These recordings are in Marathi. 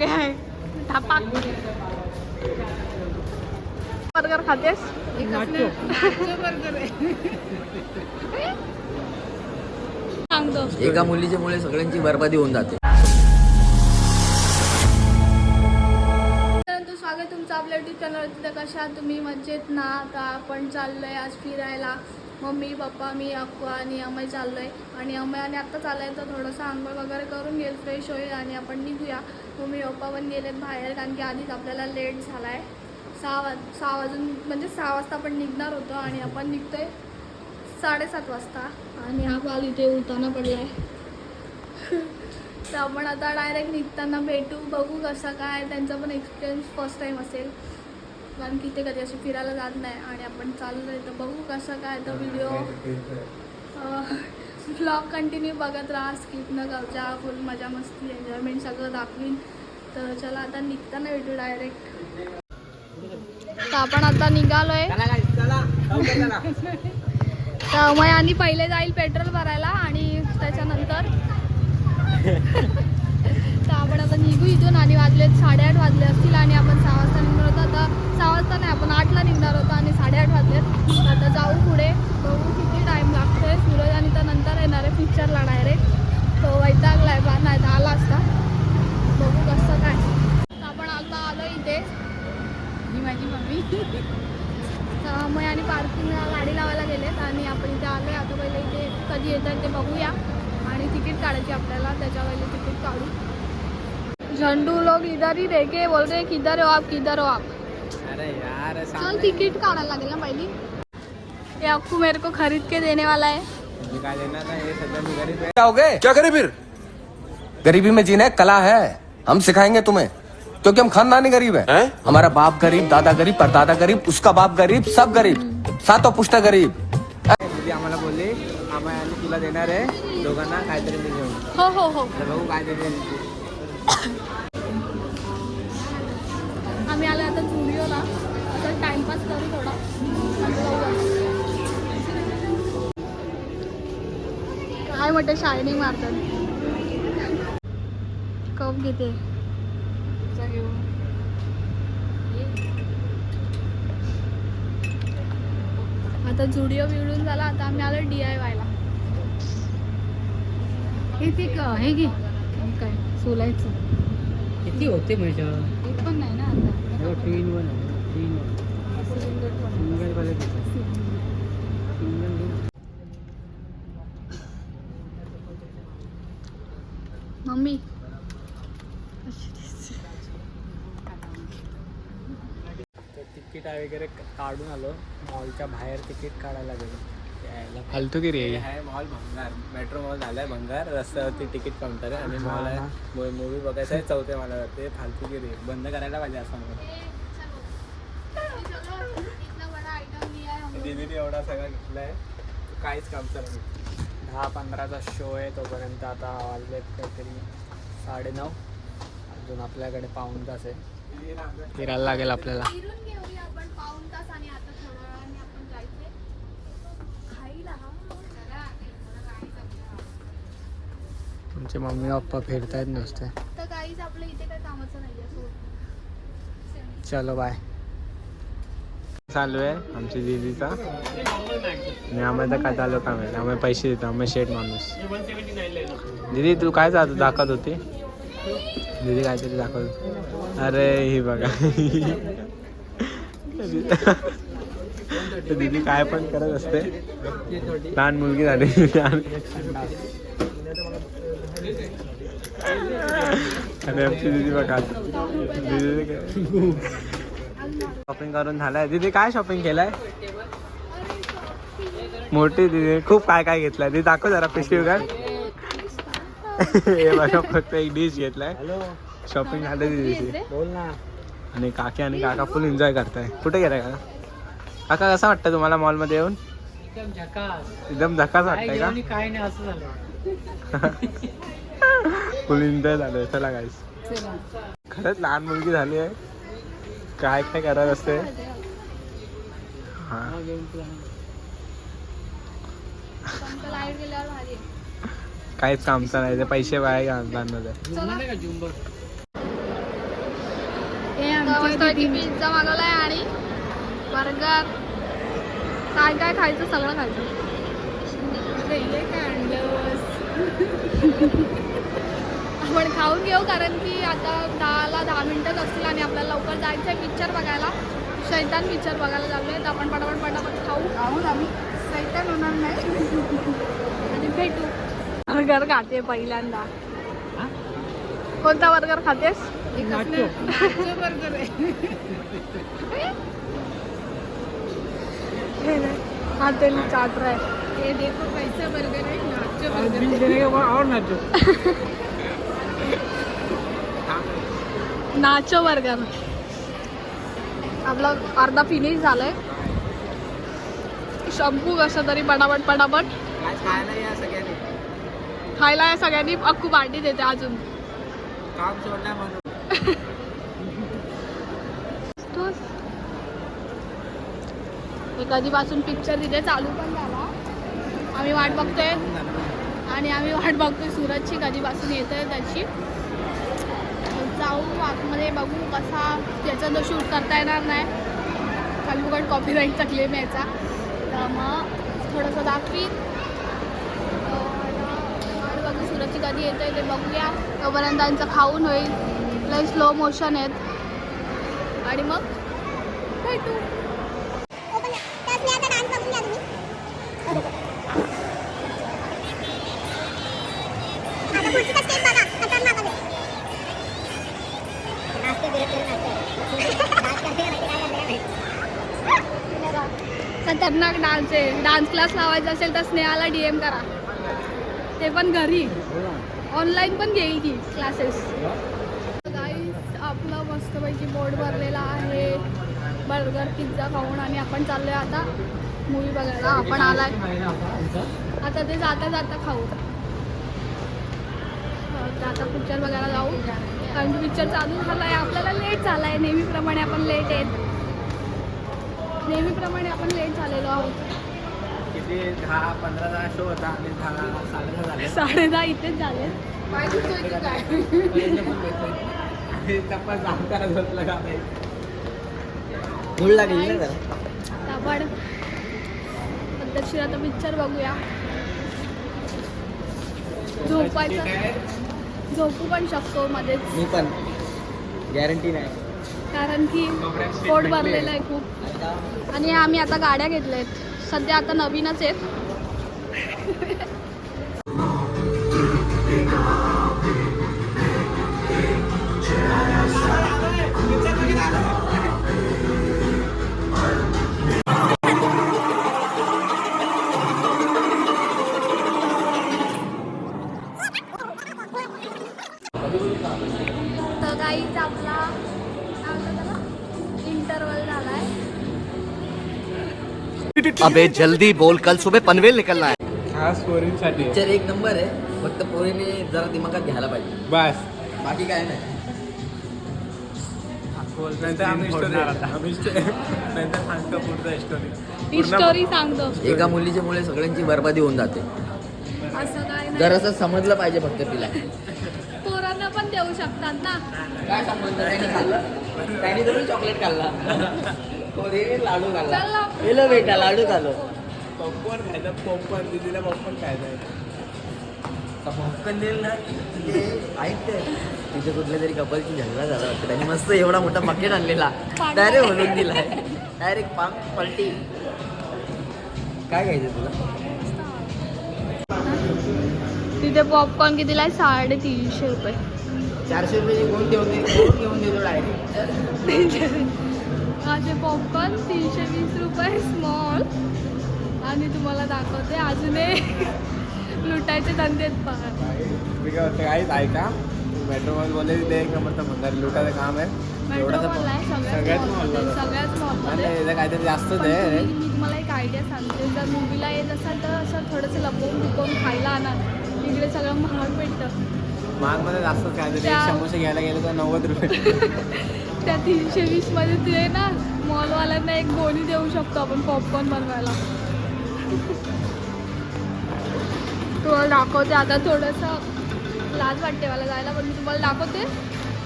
गया है। धापाक बर्गर खातेस? सांगतो एका मुलीच्या मुळे सगळ्यांची बरबादी होऊन जाते. आपल्या युट्यूब चॅनलवरती तर कशा तुम्ही मजेत ना? आता आपण चाललोय आज फिरायला. मम्मी पप्पा मी अक्कू आणि अमय आहे आणि अमयाने आत्ता चाललाय तर थोडंसं आंघोळ वगैरे करून घेईल फ्रेश होईल आणि आपण निघूया. मम्मी पप्पा पण गेलेत बाहेर कारण की आधीच आपल्याला लेट झाला आहे सहा वाज सहा वाजून म्हणजे सहा वाजता आपण निघणार होतो आणि आपण निघतोय साडेसात वाजता. आणि हा बाल इथे उताना पडला आहे तर आपण आता डायरेक्ट निघताना भेटू बघू कसं काय. त्यांचा पण एक्सपिरियन्स फर्स्ट टाईम असेल. कारण की ते कधी असे फिरायला जात नाही आणि आपण चाललो आहे तर बघू कसं काय तर व्हिडिओ ब्लॉग कंटिन्यू बघत राहा स्किप न करजा फुल मजा मस्ती एन्जॉयमेंट सगळं दाखवीन. तर चला आता निघताना भेटू डायरेक्ट तर आपण आता निघालो आहे तर अमय आणि पहिले जाईल पेट्रोल भरायला आणि त्याच्यानंतर तर आपण आता निघू इथून आणि वाजलेत साडेआठ वाजले असतील आणि आपण सहा वाजता निघणार होतो. आता सहा वाजता नाही आपण आठला निघणार होतो आणि साडेआठ वाजलेत तर आता जाऊ पुढे. बघू किती टाईम लागतोय. सूरज आणि त्यानंतर येणार आहे. पिक्चरला डायरेक्ट तो वैतागला आहे बा नाही तर आला असता. बघू कसं काय. तर आपण आता आलो इथे. ही माझी मम्मी. तर मग आणि पार्किंगला गाडी लावायला गेलेत आणि आपण इथे आलो आता पहिले इथे कधी येतात ते बघूया. तिकीट काढायची आपल्याला त्याच्या तिकीट काढू. झंडू लोग इधर ही देखे बोल रहे किधर हो आप किधर हो आप. अरे यार चल तिकीट काढायला लागेल ना पहिली. ये अक्कू मेरे को खरीद के देने वाला है. काय हे गरीब हो गए क्या करे फिर? गरीबी में जीना कला है. हम सिखाएँगे तुम्हें. क्योंकि हम खानदानी गरीब है। हैं? हमारा बाप गरीब दादा गरीब परदादा गरीब उसका बाप गरीब सब गरीब। सातों पुश्ता गरीब। तुला देणार आहे. दोघांना काहीतरी मी घेऊन. हो हो हो. तर बघू काय देते आम्ही आलो आता स्टुडिओला आता टाइमपास करू थोडा. काय म्हणते शायनिंग मारतात. कप घेते. आता जुडिओ बिडून झाला. आता आम्ही आलो डी आय वायला हे ते क- हे घे. हे काय? सोलायचं. किती होते म्हणजे? ते पण नाही ना आता. Two in one two in one. Single quality single mummy. तर तिकीट वगैरे काढून आलो. मॉलच्या बाहेर तिकीट काढायला गेलो. यायला फालतू गिरी आहे मॉल भंगार. मेट्रो मॉल झालाय भंगार. रस्त्यावरती तिकीट काउंटर आहे. आणि मॉल आहे. मूवी बघायचं आहे चौथ्या मालावरती फालतू गिरी आहे. बंद करायला पाहिजे असं मला. दीदीने एवढा सगळा घेतलाय. काहीच काम चालू नाही. दहा पंधराचा शो आहे तोपर्यंत आता वाजलेत काहीतरी साडेनऊ अजून आपल्याकडे पाऊण तास आहे. फिरायला लागेल आपल्याला फिरून घेऊया आपण पाऊण तास आणि आता थोड्या वेळाने आपण जायचंय खायला तुमचे मम्मी पप्पा फिरतायत नुसते. तर काहीच आपलं इथे काही कामाचं नाही आहे चलो बाय चालू आहे आमची दीदीचा. आणि आम्हाला काय चालू काम आहे? आम्ही पैसे देतो आम्ही शेट माणूस. दीदी तू काय जात दाखवत होती? दीदी काहीतरी दाखवत होती. अरे ही बघा. दीदी काय पण करत असते. लहान मुलगी झाली. आणि आमची दीदी बघा. दीदी शॉपिंग करून झालाय. दीदी काय शॉपिंग केलाय? मोठी दीदी. खूप काय काय घेतलंय? दीदी दाखव जरा पिशवी का हे बघा फक्त एक डिश घेतलाय. शॉपिंग झालं दीदीची. ना. आणि काकी आणि काका फुल एन्जॉय करताय. कुठे गेलाय का काका कसं वाटतं तुम्हाला मॉलमध्ये येऊन? एकदम झकास. काय वाटतंय घेऊन काय नाही असं झालं. का फुल एन्जॉय झालोय चला गाईस खरंच लहान मुलगी झाली आहे. काय काय करत असते? हा. काहीच कामचं नाही ते पैसे मस्त पिझ्झा मागवलाय आणि बर्गर. काय काय खायचं? सगळं खायचं. आपण खाऊन घेऊ कारण की आता दहाला दहा मिनटंच असतील आणि आपल्याला लवकर जायचं आहे पिक्चर बघायला. शैतान पिक्चर बघायला लागले तर आपण पटापट पटापट खाऊ. खाऊन आम्ही. शैतान होणार नाही. आणि भेटू. बर्गर खाते पहिल्यांदा. कोणता बर्गर खातेस? बर्गर आहे. खाते चाट रहा है देखो कैसा बर्गर है नाचो बाद और नाचो. नाचो बर्गर आपला अर्धा फिनिश झालाय. शंपू कसं तरी पटापट पटापट. खायला या सगळ्यांनी. खायला या सगळ्यांनी अख्खू पार्टी देते अजून. काम सोडणार म्हणून. कधीपासून पिक्चर तिथे चालू पण झाला. आम्ही वाट बघतोय. आणि आम्ही वाट बघतोय सूरजची. कधीपासून येत आहे त्याची. जाऊ आतमध्ये बघू कसा त्याचा तो शूट करता येणार नाही. खालूकड कॉपीराईटचा क्लेम यायचा तर मग थोडंसं दाखवीन. बघू सूरजची कधी येतं आहे ते बघूया. तोपर्यंत त्यांचं खाऊन होईल. लय स्लो मोशन आहेत. आणि मग भेटू. खतरनाक डान्स आहे. डान्स क्लास लावायचा असेल तर स्नेहाला डी एम करा. ते पण घरी. ऑनलाईन पण घेईल की क्लासेस गाईस आपलं मस्तपैकी बोर्ड भरलेला आहे. बर्गर पिझ्झा खाऊन आणि आपण चाललोय आता मूवी बघायला. आपण आलाय. आता ते जाता जाता खाऊ. तर आता पिक्चर बघायला जाऊ. कारण पिक्चर चालू झाला आहे आपल्याला लेट झाला आहे नेहमीप्रमाणे आपण लेट आहेत. नेहमीप्रमाणे आपण लेट झालेलो आहोत. किती? दहा पंधरा दहा शो होता. आणि दहा साडे दहा झाले. साडे दहा इथेच झाले. की काय? तपास होतलं का नाही धूळ लागली ना जरा. आपण पद्धतशीर आता पिक्चर बघूया. झोपायचं झोपू पण शकतो मध्येच. मी पण. गॅरंटी नाही. कारण की पोट भरलेलं आहे खूप. आणि आम्ही आता गाड्या घेतल्या आहेत सध्या आता नवीनच आहेत. तर काहीच आपला अबे जल्दी बोल कल सुबह पनवेल निकलना है खास पोरींसाठी पिक्चर एक नंबर आहे फक्त पोरीने जरा दिमागात घ्यायला पाहिजे बस बाकी काय नाही नंतर आम्ही स्टोरी आम्ही नंतर सांगतो पुढचा स्टोरी स्टोरी सांगतो एका मुलीच्या मुळे सगळ्यांची बर्बादी होऊन जाते असं काय नाही जरासं समजलं पाहिजे फक्त तिला पोरांना पण देऊ शकतात ना काय संबंध त्याने खाल्लं त्याने तुम्ही चॉकलेट खाल्ला लाडू ना. गेलो बेटा लाडू खालो पॉपकॉर्न खायचं पॉपकॉर्न दिदीला पॉपकॉर्न खायचं भक्कन देईल ना? तिथे ऐकते तिथे कुठल्या तरी कपलची झगडा झाला वाटतं. त्यांनी मस्त एवढा मोठा बकेट आणलेला. डायरेक्ट म्हणून दिलाय. डायरेक्ट पाम पलटी. काय घ्यायचं तुला? तिथे पॉपकॉर्न कितीला आहे? साडेतीनशे रुपये. चारशे रुपये कोण घेऊन घेऊन देतो डायरेक्ट माझे पॉपकॉर्न तीनशे वीस रुपये स्मॉल आणि तुम्हाला दाखवते अजून एक लुटायचे धंदे आहेत पहा. काहीच ऐका. मेट्रो मॉल एक नंबरचं भंगार लुटाचं काम आहे. मेट्रो मॉल आहे सगळ्याच मॉलला मॉलमध्ये. सगळ्याच मॉलमध्ये काहीतरी जास्तच आहे तुम्ही- मी तुम्हाला एक आयडिया सांगते. जर मूवीला येत असाल तर असं थोडंसं लपवून बिकवून खायला आणा. इकडे सगळं महाग भेटतं. महागमध्ये जास्तच काहीतरी. समोसे घ्यायला गेले तर नव्वद रुपये. त्या तीनशे वीसमध्ये ते ना मॉलवाल्यांना एक गोणी देऊ शकतो आपण पॉपकॉर्न बनवायला. तुम्हाला दाखवते आता थोडंसं. लाज वाटते मला जायला पण मी तुम्हाला दाखवते.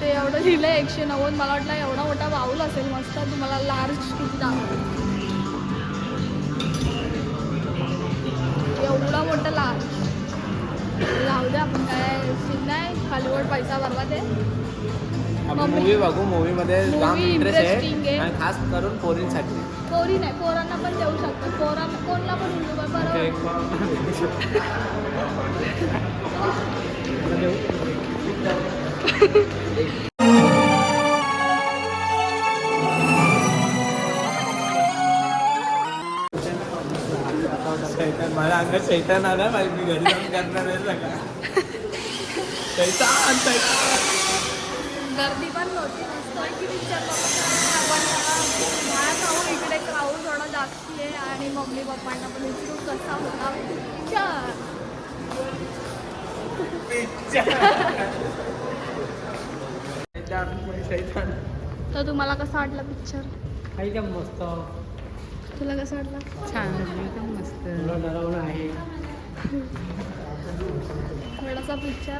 ते एवढं लिहिलं आहे एकशे नव्वद मला वाटलं एवढा मोठा बाऊल असेल मस्त तुम्हाला लार्ज किती दाखवते. एवढा मोठा लार्ज लावू दे आपण काय सीन नाही खालीवर पैसा भरला ते. मूवी बघू मूवी मध्ये जाम Movie इंटरेस्ट interesting आहे. आहे. आणि खास करून पोरींसाठी. पोरी नाही पोरांना पण देऊ शकतात पोरा कोणला पण उलटू एक शैतान मला अंगात शैतान आला पाहिजे मी घरी जाऊन करणार आहे सगळं शैतान शैतान. गर्दी पण नव्हती मस्त की पिक्चर आपण बाहेर खाऊ इकडे क्राऊड थोडा जास्ती आहे आणि मम्मी पप्पांना पण विचारू कसा होता पिक्चर तर तुम्हाला कसा वाटला पिक्चर एकदम मस्त. तुला कसा वाटला? छान. एकदम मस्त. आहे. थोडासा पिक्चर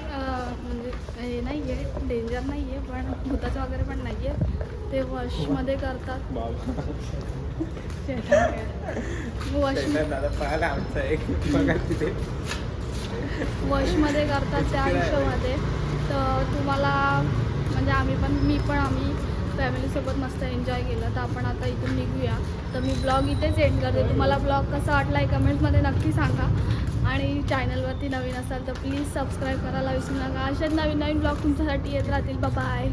म्हणजे हे नाही आहे डेंजर नाही आहे पण भूताचं वगैरे पण नाही आहे ते वशमध्ये करतात वश वशमध्ये करतात त्या आयुष्यामध्ये. तर तुम्हाला म्हणजे आम्ही पण मी पण आम्ही फॅमिलीसोबत मस्त एन्जॉय केलं. तर आपण आता इथून निघूया. तर मी ब्लॉग इथेच एंड करते. तुम्हाला ब्लॉग कसा वाटला आहे कमेंट्समध्ये नक्की सांगा. आणि चॅनलवरती नवीन असाल तर प्लीज सबस्क्राईब करायला विसरू नका. असेच नवीन नवीन ब्लॉग तुमच्यासाठी येत राहतील. बाबा आहे